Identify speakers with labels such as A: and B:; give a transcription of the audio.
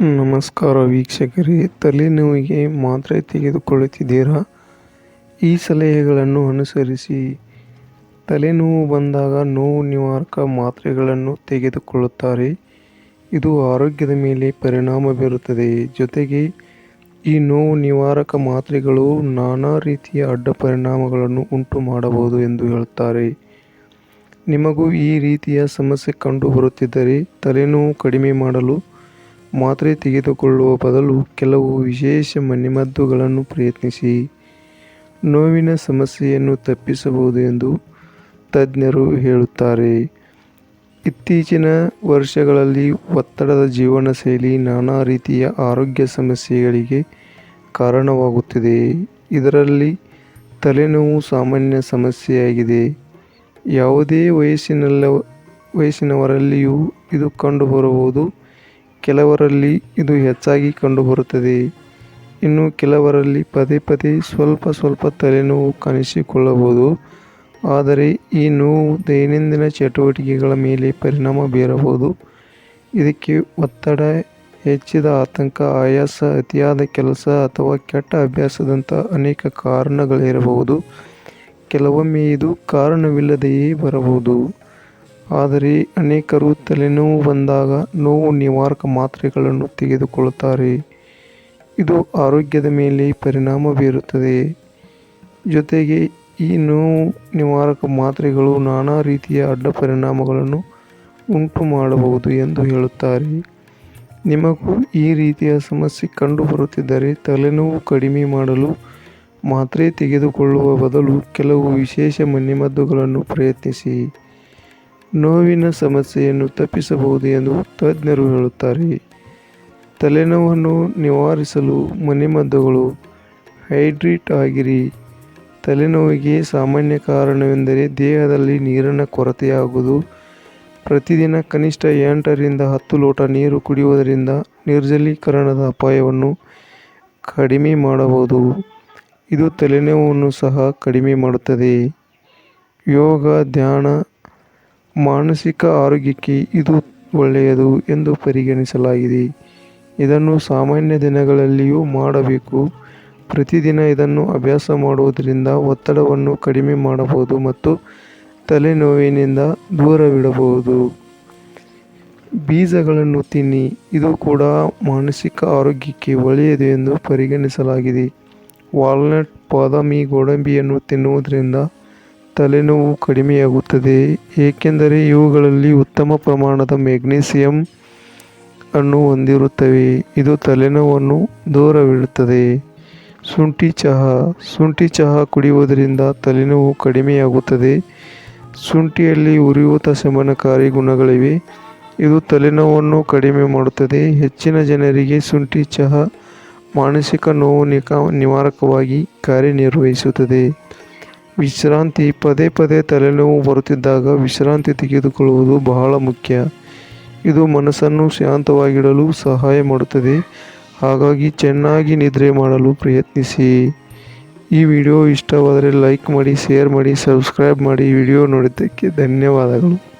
A: ನಮಸ್ಕಾರ ವೀಕ್ಷಕರೇ, ತಲೆನೋವಿಗೆ ಮಾತ್ರೆ ತೆಗೆದುಕೊಳ್ಳುತ್ತಿದ್ದೀರಾ? ಈ ಸಲಹೆಗಳನ್ನು ಅನುಸರಿಸಿ. ತಲೆನೋವು ಬಂದಾಗ ನೋವು ನಿವಾರಕ ಮಾತ್ರೆಗಳನ್ನು ತೆಗೆದುಕೊಳ್ಳುತ್ತಾರೆ. ಇದು ಆರೋಗ್ಯದ ಮೇಲೆ ಪರಿಣಾಮ ಬೀರುತ್ತದೆ. ಜೊತೆಗೆ, ಈ ನೋವು ನಿವಾರಕ ಮಾತ್ರೆಗಳು ನಾನಾ ರೀತಿಯ ಅಡ್ಡ ಪರಿಣಾಮಗಳನ್ನು ಉಂಟು ಮಾಡಬಹುದು ಎಂದು ಹೇಳುತ್ತಾರೆ. ನಿಮಗೂ ಈ ರೀತಿಯ ಸಮಸ್ಯೆ ಕಂಡು ಬರುತ್ತಿದ್ದರೆ ತಲೆನೋವು ಕಡಿಮೆ ಮಾಡಲು ಮಾತ್ರೆ ತೆಗೆದುಕೊಳ್ಳುವ ಬದಲು ಕೆಲವು ವಿಶೇಷ ಮನೆಮದ್ದುಗಳನ್ನು ಪ್ರಯತ್ನಿಸಿ. ನೋವಿನ ಸಮಸ್ಯೆಯನ್ನು ತಪ್ಪಿಸಬಹುದು ಎಂದು ತಜ್ಞರು ಹೇಳುತ್ತಾರೆ. ಇತ್ತೀಚಿನ ವರ್ಷಗಳಲ್ಲಿ ಒತ್ತಡದ ಜೀವನ ಶೈಲಿ ನಾನಾ ರೀತಿಯ ಆರೋಗ್ಯ ಸಮಸ್ಯೆಗಳಿಗೆ ಕಾರಣವಾಗುತ್ತಿದೆ. ಇದರಲ್ಲಿ ತಲೆನೋವು ಸಾಮಾನ್ಯ ಸಮಸ್ಯೆಯಾಗಿದೆ. ಯಾವುದೇ ವಯಸ್ಸಿನಲ್ಲ, ವಯಸ್ಸಿನವರಲ್ಲಿಯೂ ಇದು ಕಂಡುಬರಬಹುದು. ಕೆಲವರಲ್ಲಿ ಇದು ಹೆಚ್ಚಾಗಿ ಕಂಡುಬರುತ್ತದೆ. ಇನ್ನು ಕೆಲವರಲ್ಲಿ ಪದೇ ಪದೇ ಸ್ವಲ್ಪ ಸ್ವಲ್ಪ ತಲೆನೋವು ಕಾಣಿಸಿಕೊಳ್ಳಬಹುದು. ಆದರೆ ಈ ನೋವು ದೈನಂದಿನ ಚಟುವಟಿಕೆಗಳ ಮೇಲೆ ಪರಿಣಾಮ ಬೀರಬಹುದು. ಇದಕ್ಕೆ ಒತ್ತಡ, ಹೆಚ್ಚಿದ ಆತಂಕ, ಆಯಾಸ, ಅತಿಯಾದ ಕೆಲಸ ಅಥವಾ ಕೆಟ್ಟ ಅಭ್ಯಾಸದಂಥ ಅನೇಕ ಕಾರಣಗಳಿರಬಹುದು. ಕೆಲವೊಮ್ಮೆ ಇದು ಕಾರಣವಿಲ್ಲದೆಯೇ ಬರಬಹುದು. ಆದರೆ ಅನೇಕರು ತಲೆನೋವು ಬಂದಾಗ ನೋವು ನಿವಾರಕ ಮಾತ್ರೆಗಳನ್ನು ತೆಗೆದುಕೊಳ್ಳುತ್ತಾರೆ. ಇದು ಆರೋಗ್ಯದ ಮೇಲೆ ಪರಿಣಾಮ ಬೀರುತ್ತದೆ. ಜೊತೆಗೆ ಈ ನೋವು ನಿವಾರಕ ಮಾತ್ರೆಗಳು ನಾನಾ ರೀತಿಯ ಅಡ್ಡ ಪರಿಣಾಮಗಳನ್ನು ಉಂಟು ಮಾಡಬಹುದು ಎಂದು ಹೇಳುತ್ತಾರೆ. ನಿಮಗೂ ಈ ರೀತಿಯ ಸಮಸ್ಯೆ ಕಂಡುಬರುತ್ತಿದ್ದರೆ ತಲೆನೋವು ಕಡಿಮೆ ಮಾಡಲು ಮಾತ್ರೆ ತೆಗೆದುಕೊಳ್ಳುವ ಬದಲು ಕೆಲವು ವಿಶೇಷ ಮನೆಮದ್ದುಗಳನ್ನು ಪ್ರಯತ್ನಿಸಿ. ನೋವಿನ ಸಮಸ್ಯೆಯನ್ನು ತಪ್ಪಿಸಬಹುದು ಎಂದು ತಜ್ಞರು ಹೇಳುತ್ತಾರೆ. ತಲೆನೋವನ್ನು ನಿವಾರಿಸಲು ಮನೆಮದ್ದುಗಳು ಹೈಡ್ರೇಟ್ ಆಗಿರಿ. ತಲೆನೋವಿಗೆ ಸಾಮಾನ್ಯ ಕಾರಣವೆಂದರೆ ದೇಹದಲ್ಲಿ ನೀರಿನ ಕೊರತೆಯಾಗುವುದು. ಪ್ರತಿದಿನ ಕನಿಷ್ಠ ಎಂಟರಿಂದ ಹತ್ತು ಲೋಟ ನೀರು ಕುಡಿಯುವುದರಿಂದ ನಿರ್ಜಲೀಕರಣದ ಅಪಾಯವನ್ನು ಕಡಿಮೆ ಮಾಡಬಹುದು. ಇದು ತಲೆನೋವನ್ನು ಸಹ ಕಡಿಮೆ ಮಾಡುತ್ತದೆ. ಯೋಗ, ಧ್ಯಾನ ಮಾನಸಿಕ ಆರೋಗ್ಯಕ್ಕೆ ಇದು ಒಳ್ಳೆಯದು ಎಂದು ಪರಿಗಣಿಸಲಾಗಿದೆ. ಇದನ್ನು ಸಾಮಾನ್ಯ ದಿನಗಳಲ್ಲಿಯೂ ಮಾಡಬೇಕು. ಪ್ರತಿದಿನ ಇದನ್ನು ಅಭ್ಯಾಸ ಮಾಡುವುದರಿಂದ ಒತ್ತಡವನ್ನು ಕಡಿಮೆ ಮಾಡಬಹುದು ಮತ್ತು ತಲೆನೋವಿನಿಂದ ದೂರವಿಡಬಹುದು. ಬೀಜಗಳನ್ನು ತಿನ್ನಿ. ಇದು ಕೂಡ ಮಾನಸಿಕ ಆರೋಗ್ಯಕ್ಕೆ ಒಳ್ಳೆಯದು ಎಂದು ಪರಿಗಣಿಸಲಾಗಿದೆ. ವಾಲ್ನಟ್, ಬಾದಾಮಿ, ಗೋಡಂಬಿಯನ್ನು ತಿನ್ನುವುದರಿಂದ ತಲೆನೋವು ಕಡಿಮೆಯಾಗುತ್ತದೆ, ಏಕೆಂದರೆ ಇವುಗಳಲ್ಲಿ ಉತ್ತಮ ಪ್ರಮಾಣದ ಮೆಗ್ನೀಸಿಯಂ ಅನ್ನು ಹೊಂದಿರುತ್ತವೆ. ಇದು ತಲೆನೋವನ್ನು ದೂರವಿಡುತ್ತದೆ. ಶುಂಠಿ ಚಹಾ. ಶುಂಠಿ ಚಹಾ ಕುಡಿಯುವುದರಿಂದ ತಲೆನೋವು ಕಡಿಮೆಯಾಗುತ್ತದೆ. ಶುಂಠಿಯಲ್ಲಿ ಉರಿಯೂತ ಶಮನಕಾರಿ ಗುಣಗಳಿವೆ. ಇದು ತಲೆನೋವನ್ನು ಕಡಿಮೆ ಮಾಡುತ್ತದೆ. ಹೆಚ್ಚಿನ ಜನರಿಗೆ ಶುಂಠಿ ಚಹಾ ಮಾನಸಿಕ ನೋವು ನಿಕ, ನಿವಾರಕವಾಗಿ ಕಾರ್ಯನಿರ್ವಹಿಸುತ್ತದೆ. ವಿಶ್ರಾಂತಿ ಪದೇ ಪದೇ ತಲೆನೋವು ಬರುತ್ತಿದ್ದಾಗ ವಿಶ್ರಾಂತಿ ತೆಗೆದುಕೊಳ್ಳುವುದು ಬಹಳ ಮುಖ್ಯ. ಇದು ಮನಸ್ಸನ್ನು ಶಾಂತವಾಗಿಡಲು ಸಹಾಯ ಮಾಡುತ್ತದೆ. ಹಾಗಾಗಿ ಚೆನ್ನಾಗಿ ನಿದ್ರೆ ಮಾಡಲು ಪ್ರಯತ್ನಿಸಿ. ಈ ವಿಡಿಯೋ ಇಷ್ಟವಾದರೆ ಲೈಕ್ ಮಾಡಿ, ಶೇರ್ ಮಾಡಿ, ಸಬ್ಸ್ಕ್ರೈಬ್ ಮಾಡಿ. ವಿಡಿಯೋ ನೋಡಿದ್ದಕ್ಕೆ ಧನ್ಯವಾದಗಳು.